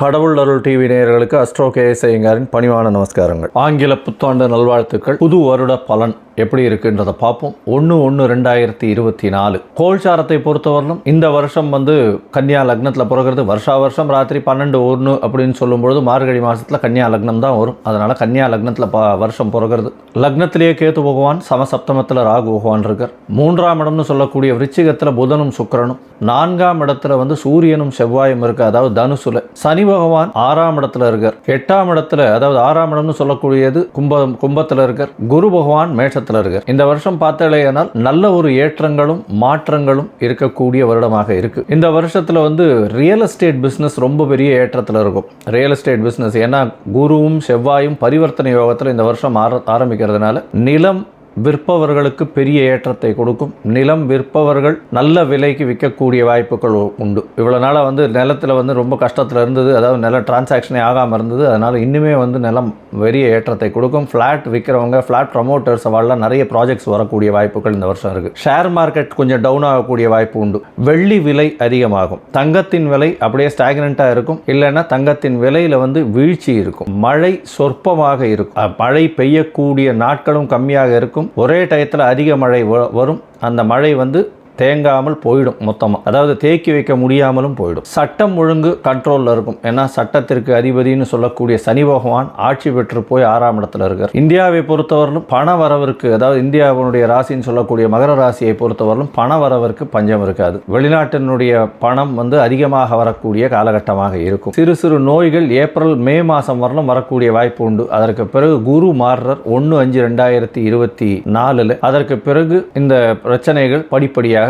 கடவுள் அருள் டிவி நேயர்களுக்கு அஸ்ட்ரோ கேஎஸ் பணிவான நமஸ்காரங்கள். ஆங்கில புத்தாண்டு நல்வாழ்த்துக்கள். புது வருட பலன். எப்படி இருக்குன்றதை பார்ப்போம். ஒன்று ஒன்று ரெண்டாயிரத்தி இருபத்தி நாலு. கோல்சாரத்தை பொறுத்தவரையிலும் இந்த வருஷம் வந்து கன்னியா லக்னத்தில் பிறகுறது. வருஷா வருஷம் ராத்திரி பன்னெண்டு ஒன்று அப்படின்னு சொல்லும்பொழுது மார்கழி மாதத்தில் கன்னியா லக்னம் தான் வரும். அதனால் கன்னியா லக்னத்தில் ப வருஷம் பிறகுறது. லக்னத்திலேயே கேத்து பகவான் சமசப்தமத்தில் ராகு பகவான் இருக்கார். மூன்றாம் இடம்னு சொல்லக்கூடிய விருச்சிகத்தில் புதனும் சுக்கிரனும். நான்காம் இடத்துல வந்து சூரியனும் செவ்வாயும் இருக்கு அதாவது தனுசுல. சனி பகவான் ஆறாம் இடத்துல இருக்கார். எட்டாம் இடத்துல அதாவது ஆறாம் இடம்னு சொல்லக்கூடியது கும்பம் கும்பத்தில் இருக்கார். குரு பகவான் மேஷத்தில் இருக்கார். இந்த வருஷம் பார்த்தலையானால் நல்ல ஒரு ஏற்றங்களும் மாற்றங்களும் இருக்கக்கூடிய வருடமாக இருக்கு. இந்த வருஷத்துல வந்து ரியல் எஸ்டேட் பிஸ்னஸ் ரொம்ப பெரிய ஏற்றத்தில் இருக்கும். ரியல் எஸ்டேட் பிஸ்னஸ் ஏன்னா குருவும் செவ்வாயும் பரிவர்த்தனை யோகத்தில் இந்த வருஷம் ஆரம்பிக்கிறதுனால நிலம் விற்பவர்களுக்கு பெரிய ஏற்றத்தை கொடுக்கும். நிலம் விற்பவர்கள் நல்ல விலைக்கு விற்கக்கூடிய வாய்ப்புகள் உண்டு. இவ்வளோ நாளாக வந்து நிலத்தில் வந்து ரொம்ப கஷ்டத்தில் இருந்தது. அதாவது நில டிரான்சாக்ஷனே ஆகாமல் இருந்தது. அதனால் இன்னுமே வந்து நிலம் பெரிய ஏற்றத்தை கொடுக்கும். ஃப்ளாட் விற்கிறவங்க ஃப்ளாட் ப்ரமோட்டர்ஸ் அவெல்லாம் நிறைய ப்ராஜெக்ட்ஸ் வரக்கூடிய வாய்ப்புகள் இந்த வருஷம் இருக்குது ஷேர் மார்க்கெட் கொஞ்சம் டவுன் ஆகக்கூடிய வாய்ப்பு உண்டு. வெள்ளி விலை அதிகமாகும். தங்கத்தின் விலை அப்படியே ஸ்டாக்னண்ட்டாக இருக்கும். இல்லைன்னா தங்கத்தின் விலையில் வந்து வீழ்ச்சி இருக்கும். மழை சொற்பமாக இருக்கும். மழை பெய்யக்கூடிய நாட்களும் கம்மியாக இருக்கும். ஒரே டயத்தில் அதிக மழை வரும். அந்த மழை வந்து தேங்காமல் போயிடும் மொத்தமாக அதாவது தேக்கி வைக்க முடியாமலும் போயிடும். சட்டம் ஒழுங்கு கண்ட்ரோலில் இருக்கும். ஏன்னா சட்டத்திற்கு அதிபதினு சொல்லக்கூடிய சனி பகவான் ஆட்சி பெற்று போய் ஆறாம் இடத்துல இருக்கார். இந்தியாவை பொறுத்தவரையிலும் பண வரவிற்கு அதாவது இந்தியாவினுடைய ராசின்னு சொல்லக்கூடிய மகர ராசியை பொறுத்தவரையிலும் பண வரவிற்கு பஞ்சம் இருக்காது. வெளிநாட்டினுடைய பணம் வந்து அதிகமாக வரக்கூடிய காலகட்டமாக இருக்கும். சிறு சிறு நோய்கள் ஏப்ரல் மே மாதம் வரலும் வரக்கூடிய வாய்ப்பு உண்டு. அதற்கு பிறகு குரு மாறுறர். ஒன்று அஞ்சு ரெண்டாயிரத்தி இருபத்தி நாலில். அதற்கு பிறகு இந்த பிரச்சனைகள் படிப்படியாக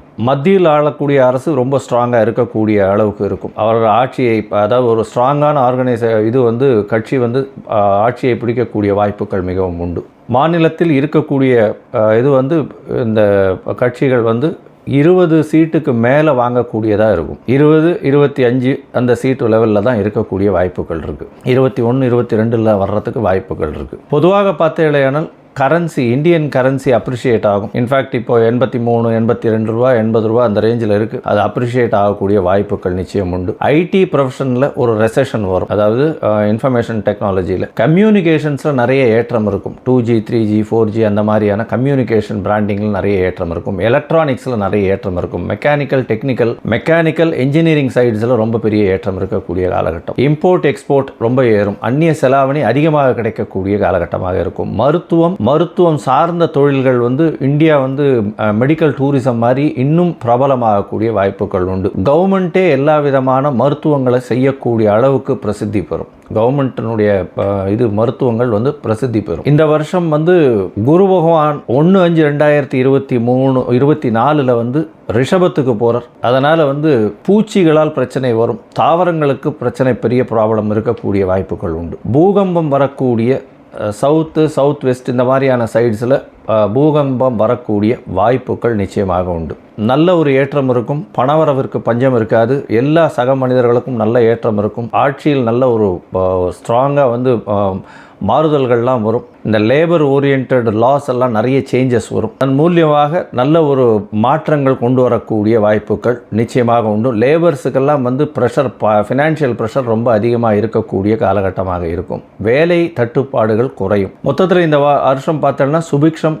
மத்தியில் ஆளக்கூடிய அரசு ரொம்ப ஸ்ட்ராங்காக இருக்கக்கூடிய அளவுக்கு இருக்கும். அவரோட ஆட்சியை அதாவது ஒரு ஸ்ட்ராங்கான ஆர்கனைச இது வந்து கட்சி வந்து ஆட்சியை பிடிக்கக்கூடிய வாய்ப்புகள் மிகவும் உண்டு. மாநிலத்தில் இருக்கக்கூடிய இது வந்து இந்த கட்சிகள் வந்து இருபது சீட்டுக்கு மேலே வாங்கக்கூடியதாக இருக்கும். இருபது இருபத்தி அஞ்சு அந்த சீட்டு லெவலில் தான் இருக்கக்கூடிய வாய்ப்புகள் இருக்குது இருபத்தி ஒன்று இருபத்தி ரெண்டில் வர்றதுக்கு வாய்ப்புகள் இருக்குது பொதுவாக பார்த்தீங்களேனால் கரன்சி இந்தியன் கரன்சி அப்ரிஷியேட் ஆகும். இன்ஃபேக்ட் இப்போ எண்பத்தி மூணு எண்பத்தி ரெண்டு ரூபா எண்பது ரூபா அந்த ரேஞ்சில் இருக்குது அது அப்ரிஷியேட் ஆகக்கூடிய வாய்ப்புகள் நிச்சயம் உண்டு. ஐடி ப்ரொஃபஷனில் ஒரு ரெசெஷன் வரும். அதாவது இன்ஃபர்மேஷன் டெக்னாலஜியில் கம்யூனிகேஷன்ஸில் நிறைய ஏற்றம் இருக்கும். Two G three G four G அந்த மாதிரியான கம்யூனிகேஷன் பிராண்டிங்கில் நிறைய ஏற்றம் இருக்கும். எலக்ட்ரானிக்ஸில் நிறைய ஏற்றம் இருக்கும். மெக்கானிக்கல் டெக்னிக்கல் மெக்கானிக்கல் இன்ஜினியரிங் சைட்ஸில் ரொம்ப பெரிய ஏற்றம் இருக்கக்கூடிய காலகட்டம். இம்போர்ட் எக்ஸ்போர்ட் ரொம்ப ஏறும். அந்நிய செலாவணி அதிகமாக கிடைக்கக்கூடிய காலகட்டமாக இருக்கும். மருத்துவம் மருத்துவம் சார்ந்த தொழில்கள் வந்து இந்தியா வந்து மெடிக்கல் டூரிசம் மாதிரி இன்னும் பிரபலமாகக்கூடிய வாய்ப்புகள் உண்டு. கவர்மெண்ட்டே எல்லா விதமான மருத்துவங்களை செய்யக்கூடிய அளவுக்கு பிரசித்தி பெறும். கவர்மெண்ட்டினுடைய இது மருத்துவங்கள் வந்து பிரசித்தி பெறும். இந்த வருஷம் வந்து குரு பகவான் ஒன்று அஞ்சு ரெண்டாயிரத்தி இருபத்தி மூணு இருபத்தி நாலில் வந்து ரிஷபத்துக்கு போகிறார் அதனால் வந்து பூச்சிகளால் பிரச்சனை வரும். தாவரங்களுக்கு பிரச்சனை பெரிய ப்ராப்ளம் இருக்கக்கூடிய வாய்ப்புகள் உண்டு. பூகம்பம் வரக்கூடிய சவுத்து சவுத் வெஸ்ட் இந்த மாதிரியான சைட்ஸில் பூகம்பம் வரக்கூடிய வாய்ப்புகள் நிச்சயமாக உண்டு. நல்ல ஒரு ஏற்றம் இருக்கும் பணவரவிற்கு பஞ்சம் இருக்காது எல்லா சக மனிதர்களுக்கும் நல்ல ஏற்றம் இருக்கும் ஆட்சியில் நல்ல ஒரு ஸ்ட்ராங்காக வந்து மாறுதல்கள்லாம் வரும். இந்த லேபர் ஓரியன்ட் லாஸ் எல்லாம் நிறைய சேஞ்சஸ் வரும். அதன் மூலியமாக நல்ல ஒரு மாற்றங்கள் கொண்டு வரக்கூடிய வாய்ப்புகள் நிச்சயமாக உண்டு. லேபர்ஸுக்கெல்லாம் வந்து ப்ரெஷர் ஃபினான்ஷியல் ப்ரெஷர் ரொம்ப அதிகமாக இருக்கக்கூடிய காலகட்டமாக இருக்கும். வேலை தட்டுப்பாடுகள் குறையும். மொத்தத்தில் இந்த வா- வருஷம் பார்த்தோம்னா சுபிக்ஷம்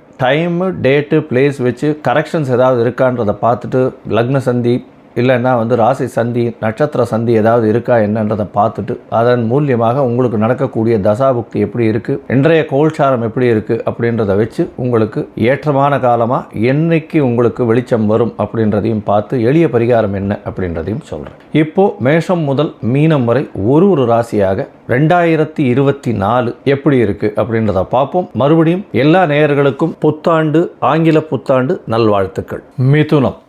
டைமு டேட்டு பிளேஸ் வச்சு கரெக்ஷன்ஸ் ஏதாவது இருக்கான்றதை பார்த்துட்டு லக்ன சந்தி இல்லைன்னா வந்து ராசி சந்தி நட்சத்திர சந்தி ஏதாவது இருக்கா என்னன்றதை பார்த்துட்டு அதன் மூலியமாக உங்களுக்கு நடக்கக்கூடிய தசாபுக்தி எப்படி இருக்குது இன்றைய கோல்சாரம் எப்படி இருக்குது அப்படின்றத வச்சு உங்களுக்கு ஏற்றமான காலமாக என்னைக்கு உங்களுக்கு வெளிச்சம் வரும் அப்படின்றதையும் பார்த்து எளிய பரிகாரம் என்ன அப்படின்றதையும் சொல்கிறேன் இப்போது மேஷம் முதல் மீனம் வரை ஒரு ஒரு ராசியாக ரெண்டாயிரத்தி இருபத்தி நாலு எப்படி இருக்குது அப்படின்றத பார்ப்போம். மறுபடியும் எல்லா நேயர்களுக்கும் புத்தாண்டு ஆங்கில புத்தாண்டு நல்வாழ்த்துக்கள். மிதுனம்.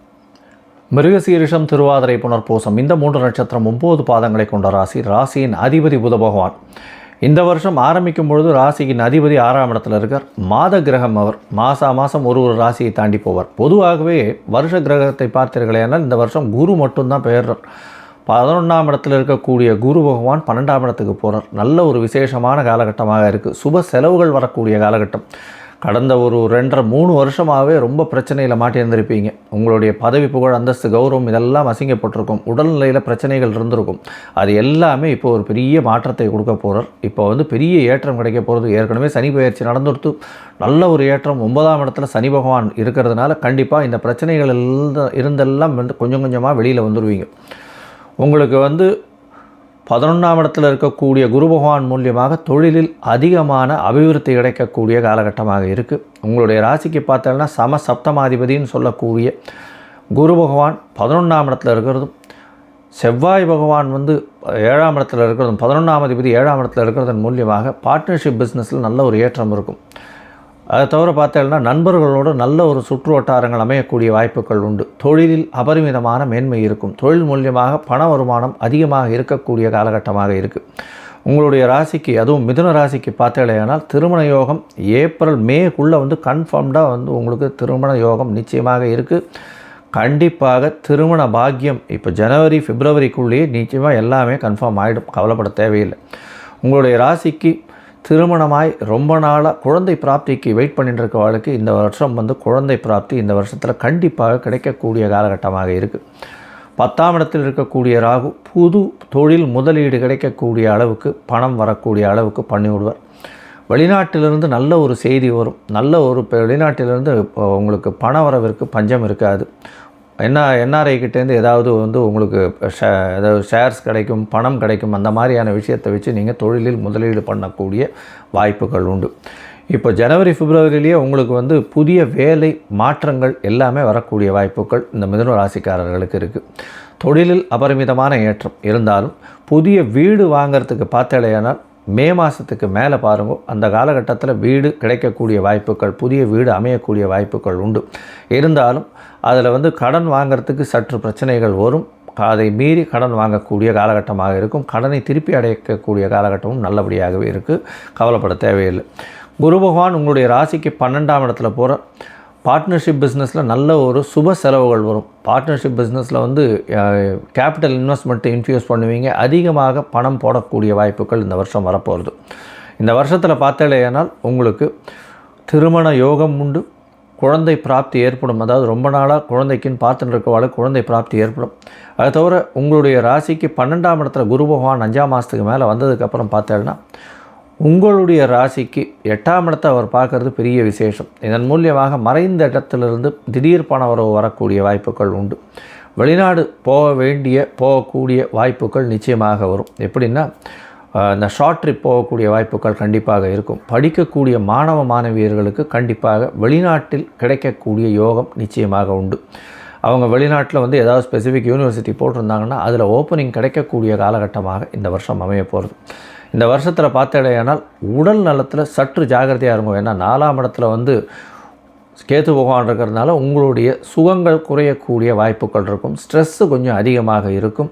மிருகசீரிஷம் திருவாதிரை புனர்பூசம் இந்த மூன்று நட்சத்திரம் ஒம்பது பாதங்களை கொண்ட ராசி ராசியின் அதிபதி புத பகவான். இந்த வருஷம் ஆரம்பிக்கும் பொழுது ராசியின் அதிபதி ஆறாம் இடத்துல இருக்கார். மாத கிரகம் அவர். மாசா மாதம் ஒரு ஒரு ராசியை தாண்டி போவார். பொதுவாகவே வருஷ கிரகத்தை பார்த்தீர்களேனால் இந்த வருஷம் குரு மட்டும்தான் பெயர்றார். பதினொன்றாம் இடத்தில் இருக்கக்கூடிய குரு பகவான் பன்னெண்டாம் இடத்துக்கு போகிறார் நல்ல ஒரு விசேஷமான காலகட்டமாக இருக்குது சுப செலவுகள் வரக்கூடிய காலகட்டம். கடந்த ஒரு ரெண்டரை மூணு வருஷமாகவே ரொம்ப பிரச்சனையில் மாட்டியிருந்திருப்பீங்க உங்களுடைய பதவி புகழ் அந்தஸ்து கௌரவம் இதெல்லாம் அசிங்கப்பட்டிருக்கும். உடல்நிலையில் பிரச்சனைகள் இருந்திருக்கும். அது எல்லாமே இப்போ ஒரு பெரிய மாற்றத்தை கொடுக்க போகிறார் இப்போ வந்து பெரிய ஏற்றம் கிடைக்க போகிறது ஏற்கனவே சனி பயிற்சி நடந்துடுத்து. நல்ல ஒரு ஏற்றம். ஒன்பதாம் இடத்துல சனி பகவான் இருக்கிறதுனால கண்டிப்பாக இந்த பிரச்சனைகள் எல்லாம் இருந்தெல்லாம் வந்து கொஞ்சம் கொஞ்சமாக வெளியில் வந்துடுவீங்க உங்களுக்கு வந்து பதினொன்றாம் இடத்தில் இருக்கக்கூடிய குரு பகவான் மூலியமாக தொழிலில் அதிகமான அபிவிருத்தி கிடைக்கக்கூடிய காலகட்டமாக இருக்குது உங்களுடைய ராசிக்கு பார்த்தோன்னா சம சப்தமாதிபதின்னு சொல்லக்கூடிய குரு பகவான் பதினொன்றாம் இடத்துல இருக்கிறதும் செவ்வாய் பகவான் வந்து ஏழாம் இடத்துல இருக்கிறதும் பதினொன்றாம் அதிபதி ஏழாம் இடத்துல இருக்கிறதன் மூலியமாக பார்ட்னர்ஷிப் பிஸ்னஸில் நல்ல ஒரு ஏற்றம் இருக்கும். அதை தவிர பார்த்தேன்னா நண்பர்களோடு நல்ல ஒரு சுற்று வட்டாரங்கள் அமையக்கூடிய வாய்ப்புகள் உண்டு. தொழிலில் அபரிமிதமான மேன்மை இருக்கும். தொழில் மூலியமாக பண வருமானம் அதிகமாக இருக்கக்கூடிய காலகட்டமாக இருக்குது உங்களுடைய ராசிக்கு அதுவும் மிதுன ராசிக்கு பார்த்தேனால் திருமண யோகம் ஏப்ரல் மேக்குள்ளே வந்து கன்ஃபார்ம்டாக வந்து உங்களுக்கு திருமண யோகம் நிச்சயமாக இருக்குது கண்டிப்பாக திருமண பாக்கியம் இப்போ ஜனவரி பிப்ரவரிக்குள்ளேயே நிச்சயமாக எல்லாமே கன்ஃபார்ம் ஆகிடும் கவலைப்பட தேவையில்லை. உங்களுடைய ராசிக்கு திருமணமாய் ரொம்ப நாளாக குழந்தை பிராப்திக்கு வெயிட் பண்ணிட்டு இருக்கவளுக்கு இந்த வருஷம் வந்து குழந்தை பிராப்தி இந்த வருஷத்தில் கண்டிப்பாக கிடைக்கக்கூடிய காலகட்டமாக இருக்குது பத்தாம் இடத்தில் இருக்கக்கூடிய ராகு புது தொழில் முதலீடு கிடைக்கக்கூடிய அளவுக்கு பணம் வரக்கூடிய அளவுக்கு பண்ணி விடுவார். வெளிநாட்டிலிருந்து நல்ல ஒரு செய்தி வரும். நல்ல ஒரு இப்போ வெளிநாட்டிலிருந்து இப்போ உங்களுக்கு பண வரவிற்கு பஞ்சம் இருக்காது. என்ன என்ஆர்ஐ கிட்டேருந்து ஏதாவது வந்து உங்களுக்கு ஷே ஏதாவது ஷேர்ஸ் கிடைக்கும் பணம் கிடைக்கும் அந்த மாதிரியான விஷயத்தை வச்சு நீங்கள் தொழிலில் முதலீடு பண்ணக்கூடிய வாய்ப்புகள் உண்டு. இப்போ ஜனவரி பிப்ரவரியிலேயே உங்களுக்கு வந்து புதிய வேலை மாற்றங்கள் எல்லாமே வரக்கூடிய வாய்ப்புகள் இந்த மிதுன ராசிக்காரர்களுக்கு இருக்குது தொழிலில் அபரிமிதமான ஏற்றம். இருந்தாலும் புதிய வீடு வாங்கிறதுக்கு பார்த்தலையானால் மே மாதத்துக்கு மேலே பாருங்க அந்த காலகட்டத்தில் வீடு கிடைக்கக்கூடிய வாய்ப்புகள் புதிய வீடு அமையக்கூடிய வாய்ப்புகள் உண்டு. இருந்தாலும் அதில் வந்து கடன் வாங்கிறதுக்கு சற்று பிரச்சனைகள் வரும். அதை மீறி கடன் வாங்கக்கூடிய காலகட்டமாக இருக்கும். கடனை திருப்பி அடைக்கக்கூடிய காலகட்டமும் நல்லபடியாகவே இருக்குது கவலைப்பட தேவையில்லை. குரு பகவான் உங்களுடைய ராசிக்கு பன்னெண்டாம் இடத்துல போகிற பார்ட்னர்ஷிப் பிஸ்னஸில் நல்ல ஒரு சுப செலவுகள் வரும். பார்ட்னர்ஷிப் பிஸ்னஸில் வந்து கேபிட்டல் இன்வெஸ்ட்மெண்ட்டை இன்ஃப்யூஸ் பண்ணுவீங்க. அதிகமாக பணம் போடக்கூடிய வாய்ப்புகள் இந்த வருஷம் வரப்போகிறது இந்த வருஷத்தில் பார்த்தாலேயானால் உங்களுக்கு திருமண யோகம் உண்டு. குழந்தை பிராப்தி ஏற்படும். அதாவது ரொம்ப நாளாக குழந்தைக்குன்னு பார்த்துட்டு இருக்கவாள் குழந்தை பிராப்தி ஏற்படும். அதை தவிர உங்களுடைய ராசிக்கு பன்னெண்டாம் இடத்துல குரு பகவான் அஞ்சாம் மாதத்துக்கு மேலே வந்ததுக்கப்புறம் பார்த்தேன்னா உங்களுடைய ராசிக்கு எட்டாம் இடத்தை அவர் பார்க்கறது பெரிய விசேஷம். இதன் மூலியமாக மறைந்த இடத்திலிருந்து திடீர் பண வரவு வரக்கூடிய வாய்ப்புகள் உண்டு. வெளிநாடு போக வேண்டிய போகக்கூடிய வாய்ப்புகள் நிச்சயமாக வரும். எப்படின்னா இந்த ஷார்ட் ட்ரிப் போகக்கூடிய வாய்ப்புகள் கண்டிப்பாக இருக்கும். படிக்கக்கூடிய மாணவ மாணவியர்களுக்கு கண்டிப்பாக வெளிநாட்டில் கிடைக்கக்கூடிய யோகம் நிச்சயமாக உண்டு. அவங்க வெளிநாட்டில் வந்து ஏதாவது ஸ்பெசிஃபிக் யூனிவர்சிட்டி போட்டிருந்தாங்கன்னா அதில் ஓப்பனிங் கிடைக்கக்கூடிய காலகட்டமாக இந்த வருஷம் அமைய போகிறது இந்த வருஷத்தில் பார்த்தடையானால் உடல் நலத்தில் சற்று ஜாகிரதையாக இருக்கும் ஏன்னா நாலாம் இடத்துல வந்து கேத்து பகவான் இருக்கிறதுனால உங்களுடைய சுகங்கள் குறையக்கூடிய வாய்ப்புகள் இருக்கும். ஸ்ட்ரெஸ்ஸு கொஞ்சம் அதிகமாக இருக்கும்.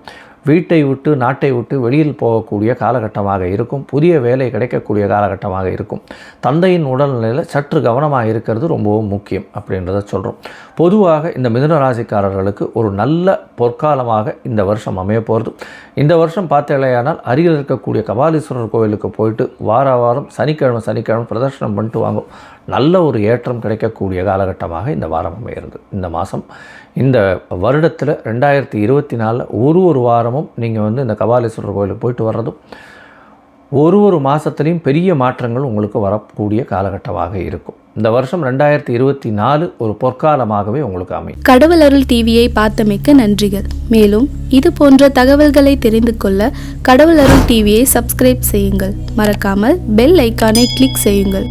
வீட்டை விட்டு நாட்டை விட்டு வெளியில் போகக்கூடிய காலகட்டமாக இருக்கும். புதிய வேலை கிடைக்கக்கூடிய காலகட்டமாக இருக்கும். தந்தையின் உடல்நிலையில் சற்று கவனமாக இருக்கிறது ரொம்பவும் முக்கியம் அப்படின்றத சொல்கிறோம் பொதுவாக இந்த மிதுன ராசிக்காரர்களுக்கு ஒரு நல்ல பொற்காலமாக இந்த வருஷம் அமைய போகிறது இந்த வருஷம் பார்த்தேலையானால் அருகில் இருக்கக்கூடிய கபாலீஸ்வரர் கோவிலுக்கு போயிட்டு வார வாரம் சனிக்கிழமை சனிக்கிழமை பிரதர்ஷனம் பண்ணிட்டு வாங்கும் நல்ல ஒரு ஏற்றம் கிடைக்கக்கூடிய காலகட்டமாக இந்த வாரம் அமைகிறது. இந்த மாதம் இந்த வருடத்தில் ரெண்டாயிரத்தி இருபத்தி நாலில் ஒரு ஒரு வாரமும் நீங்கள் வந்து இந்த கபாலீஸ்வரர் கோயிலுக்கு போயிட்டு வர்றதும் ஒரு ஒரு மாதத்துலேயும் பெரிய மாற்றங்கள் உங்களுக்கு வரக்கூடிய காலகட்டமாக இருக்கும். இந்த வருஷம் ரெண்டாயிரத்தி இருபத்தி நாலு ஒரு பொற்காலமாகவே உங்களுக்கு அமையும். கடவுள் அருள் டிவியை பார்த்தமைக்க நன்றிகள். மேலும் இது போன்ற தகவல்களை தெரிந்து கொள்ள கடவுள் அருள் டிவியை சப்ஸ்கிரைப் செய்யுங்கள். மறக்காமல் பெல் ஐக்கானை கிளிக் செய்யுங்கள்.